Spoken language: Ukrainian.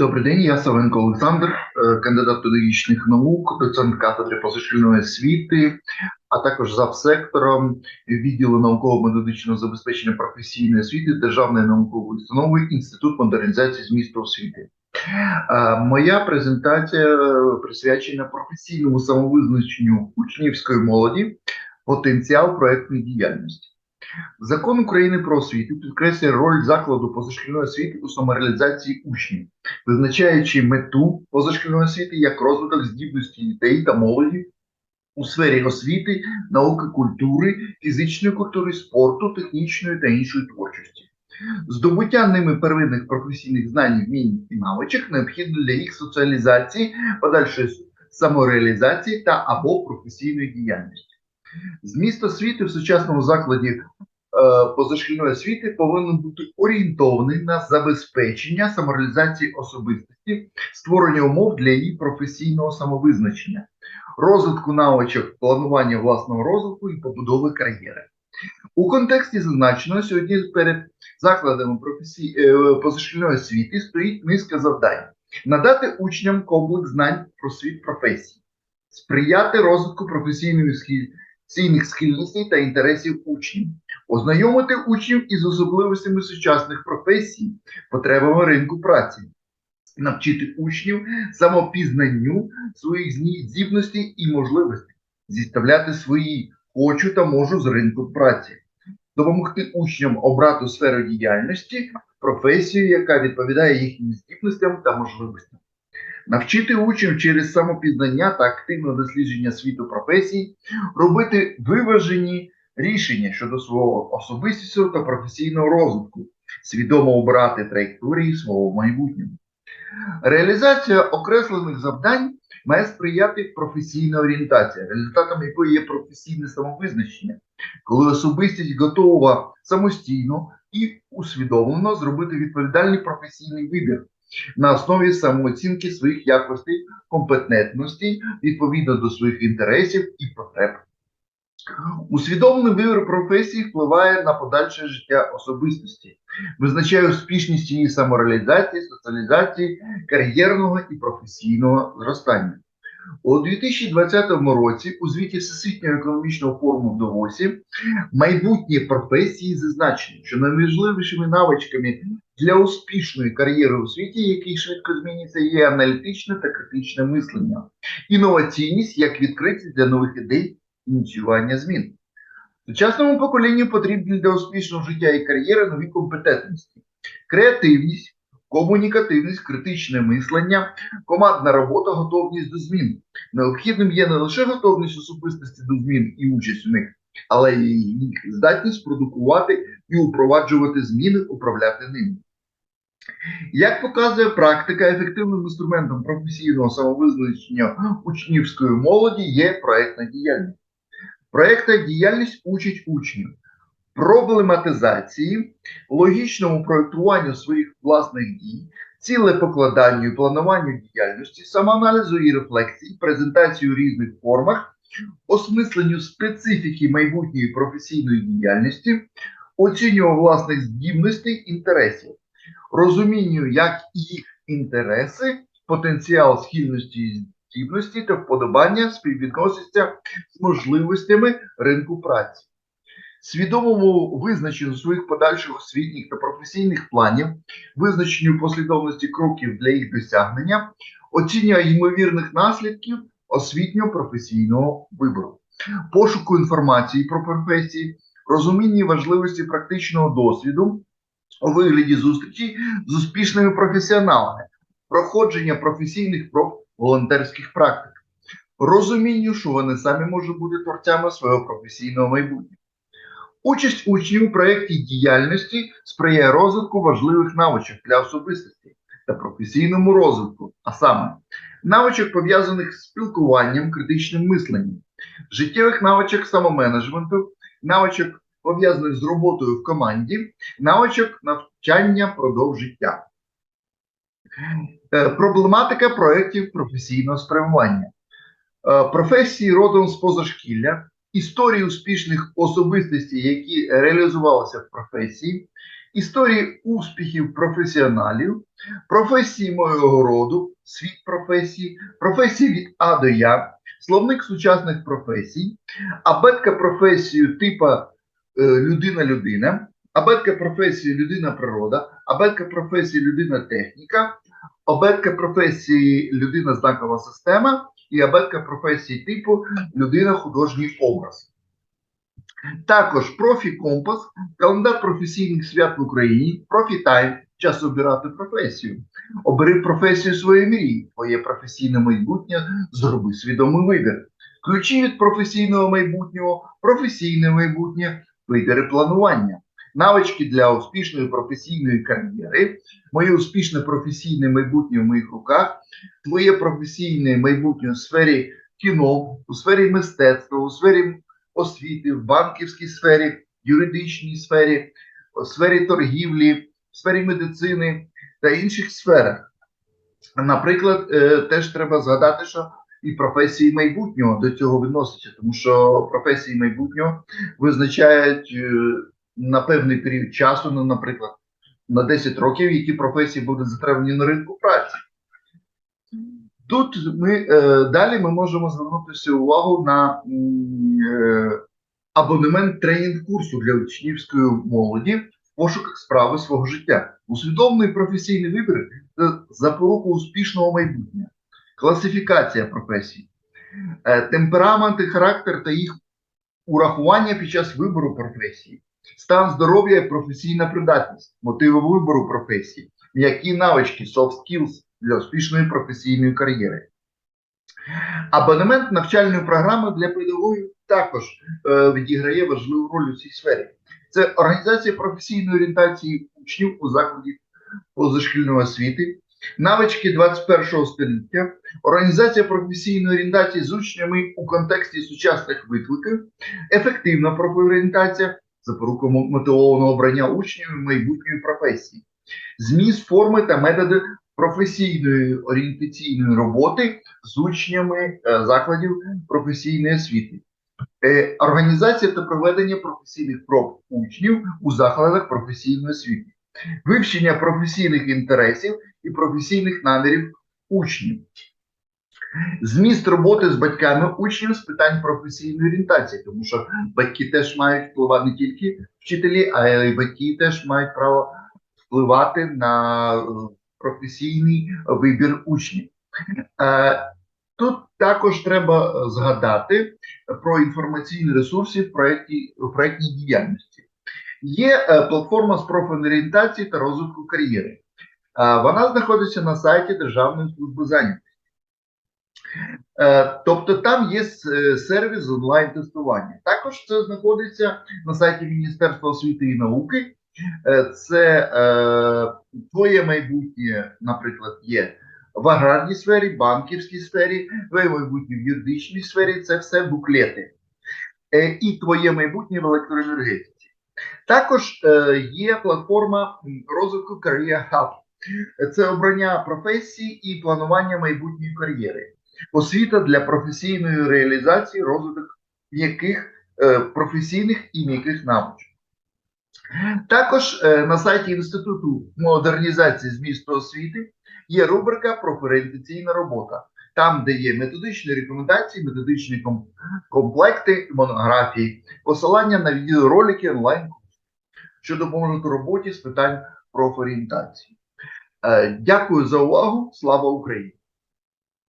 Добрий день, я Савенко Олександр, е, кандидат педагогічних наук, доцент кафедри позашкільної освіти, а також завсектором відділу науково-методичного забезпечення професійної освіти Державної наукової установи Інститут модернізації змісту освіти. Е, Моя презентація присвячена професійному самовизначенню учнівської молоді, потенціал проектної діяльності. Закон України про освіту підкреслює роль закладу позашкільної освіти у самореалізації учнів, визначаючи мету позашкільної освіти як розвиток здібності дітей та молоді у сфері освіти, науки, культури, фізичної культури, спорту, технічної та іншої творчості. Здобуття ними первинних професійних знань, вмінь і навичок необхідно для їх соціалізації, подальшої самореалізації та або професійної діяльності. Зміст освіти в сучасному закладі е, позашкільної освіти повинен бути орієнтований на забезпечення самореалізації особистості, створення умов для її професійного самовизначення, розвитку навичок планування власного розвитку і побудови кар'єри. У контексті зазначеного сьогодні перед закладами професій... е, позашкільної освіти стоїть низка завдань: надати учням комплекс знань про світ професій, сприяти розвитку професійної схиль цінних схильностей та інтересів учнів, ознайомити учнів із особливостями сучасних професій, потребами ринку праці, навчити учнів самопізнанню своїх здібностей і можливостей, зіставляти свої хочу та можу з ринку праці, допомогти учням обрати сферу діяльності, професію, яка відповідає їхнім здібностям та можливостям. Навчити учнів через самопізнання та активне дослідження світу професій, робити виважені рішення щодо свого особистісного та професійного розвитку, свідомо обирати траєкторії свого майбутнього. Реалізація окреслених завдань має сприяти професійна орієнтація, результатом якої є професійне самовизначення, коли особистість готова самостійно і усвідомлено зробити відповідальний професійний вибір на основі самооцінки своїх якостей, компетентності відповідно до своїх інтересів і потреб. Усвідомлений вибір професії впливає на подальше життя особистості, визначає успішність її самореалізації, соціалізації, кар'єрного і професійного зростання. У 2020 році у звіті Всесвітнього економічного форуму в Давосі майбутні професії зазначені, що найважливішими навичками для успішної кар'єри у світі, який швидко змінюється, є аналітичне та критичне мислення, інноваційність як відкритість для нових ідей, ініціювання змін. Сучасному поколінню потрібні для успішного життя і кар'єри нові компетентності, креативність, комунікативність, критичне мислення, командна робота, готовність до змін. Необхідним є не лише готовність особистості до змін і участь у них, але й їх здатність продукувати і упроваджувати зміни, управляти ними. Як показує практика, ефективним інструментом професійного самовизначення учнівської молоді є проектна діяльність. Проектна діяльність учить учнів проблематизації, логічному проєктуванню своїх власних дій, цілепокладанню і плануванню діяльності, самоаналізу і рефлексії, презентацію у різних формах, осмисленню специфіки майбутньої професійної діяльності, оцінював власних здібностей, інтересів, розумінню, як їх інтереси, потенціал схильності і здібності та вподобання співвідносяться з можливостями ринку праці. Свідомому визначенню своїх подальших освітніх та професійних планів, визначенню послідовності кроків для їх досягнення, оцінює ймовірних наслідків освітнього професійного вибору, пошуку інформації про професії, розуміння важливості практичного досвіду у вигляді зустрічі з успішними професіоналами, проходження професійних проб волонтерських практик, розумінню, що вони самі можуть бути творцями свого професійного майбутнього. Участь учнів у проєкті діяльності сприяє розвитку важливих навичок для особистості та професійному розвитку, а саме навичок пов'язаних з спілкуванням, критичним мисленням, життєвих навичок самоменеджменту, навичок пов'язаних з роботою в команді, навичок навчання продовж життя. Е, Проблематика проєктів професійного спрямування. Е, Професії родом з позашкілля, історії успішних особистостей, які реалізувалися в професії, історії успіхів професіоналів, професії мого роду, світ професії, професії від А до Я, словник сучасних професій, абетка професію типа е, людина-людина, абетка професії людина-природа, абетка професії людина-техніка, абетка професії людина-знакова система і абетка професії типу людина-художній образ. Також профі-компас, календар професійних свят в Україні, профі-тайм, час обирати професію. Обери професію своєї мрії, твоє професійне майбутнє, зроби свідомий вибір. Ключі від професійного майбутнього, професійне майбутнє, вибіри планування. Навички для успішної професійної кар'єри, моє успішне професійне майбутнє в моїх руках, твоє професійне майбутнє у сфері кіно, у сфері мистецтва, у сфері освіти, в банківській сфері, юридичній сфері, у сфері торгівлі, в сфері медицини та інших сферах. Наприклад, е, теж треба згадати, що і професії майбутнього до цього відносяться, тому що професії майбутнього визначають е, на певний період часу, ну, наприклад, на 10 років, які професії будуть затребувані на ринку праці. Тут ми е, далі ми можемо звернутися увагу на е, абонемент тренінг курсу для учнівської молоді в пошуках справи свого життя. Усвідомлений професійний вибір це запорука успішного майбутнього, класифікація професій, е, темперамент і характер та їх урахування під час вибору професії, стан здоров'я і професійна придатність, мотиви вибору професії, м'які навички, soft skills для успішної професійної кар'єри. Абонемент навчальної програми для педагогів також е, відіграє важливу роль у цій сфері. Це організація професійної орієнтації учнів у закладі позашкільної освіти, навички 21 століття, організація професійної орієнтації з учнями у контексті сучасних викликів, ефективна профорієнтація, запорука мотивованого обрання учнів майбутньої професії, зміст форми та методи професійної орієнтаційної роботи з учнями е, закладів професійної освіти. Е, Організація та проведення професійних проб учнів у закладах професійної освіти, вивчення професійних інтересів і професійних намірів учнів, зміст роботи з батьками учнів з питань професійної орієнтації, тому що батьки теж мають впливати не тільки вчителі, а й батьки теж мають право впливати на е, професійний вибір учнів. Е, Тут також треба е, згадати про інформаційні ресурси в проєкті в проєктній діяльності. Є платформа з профорієнтації та розвитку кар'єри. Вона знаходиться на сайті Державної служби зайнятості. Е, Тобто там є е, сервіс онлайн-тестування. Також це знаходиться на сайті Міністерства освіти і науки. Е, Це е, твоє майбутнє, наприклад, є в аграрній сфері, банківській сфері, твоє майбутнє в юридичній сфері це все буклети. Е, І твоє майбутнє в електроенергетиці. Також е, є платформа розвитку Career Hub. Це обрання професії і планування майбутньої кар'єри. Освіта для професійної реалізації розвиток м'яких е, професійних і м'яких навичок. Також е, на сайті Інституту модернізації змісту освіти є рубрика профорієнтаційна робота, там, де є методичні рекомендації, методичні комплекти, монографії, посилання на відеоролики онлайн що допоможуть у роботі з питань профорієнтації. Е, Дякую за увагу. Слава Україні!